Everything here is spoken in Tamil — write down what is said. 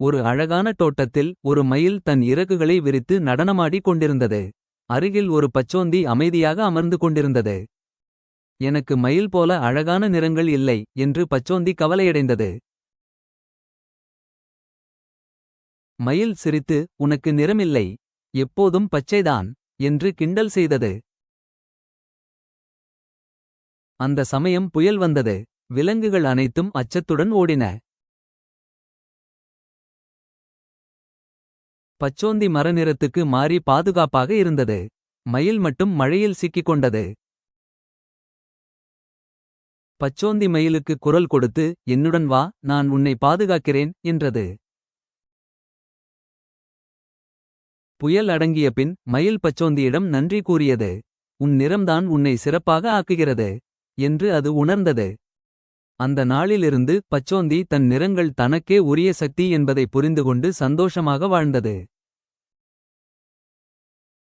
ஒரு அழகான தோட்டத்தில் ஒரு மயில் தன் இறகுகளை விரித்து நடனமாடிக் கொண்டிருந்தது. அருகில் ஒரு பச்சோந்தி அமைதியாக அமர்ந்து கொண்டிருந்தது. எனக்கு மயில் போல அழகான நிறங்கள் இல்லை என்று பச்சோந்தி கவலையடைந்தது. மயில் சிரித்து உனக்கு நிறமில்லை. எப்போதும் பச்சைதான் என்று கிண்டல் செய்தது. அந்த சமயம் புயல் வந்தது. விலங்குகள் அனைத்தும் அச்சத்துடன் ஓடின. பச்சோந்தி மரநிறத்துக்கு மாறி பாதுகாப்பாக இருந்தது. மயில் மட்டும் மழையில் சிக்கிக் கொண்டது. பச்சோந்தி மயிலுக்கு குரல் கொடுத்து என்னுடன் வா நான் உன்னை பாதுகாக்கிறேன் என்றது. புயல் அடங்கிய பின் மயில் பச்சோந்தியிடம் நன்றி கூறியது. உன் நிறம்தான் உன்னை சிறப்பாக ஆக்குகிறது. என்று அது உணர்ந்தது. அந்த நாளிலிருந்து பச்சோந்தி தன் நிறங்கள் தனக்கே உரிய சக்தி என்பதை புரிந்துகொண்டு சந்தோஷமாக வாழ்ந்தது.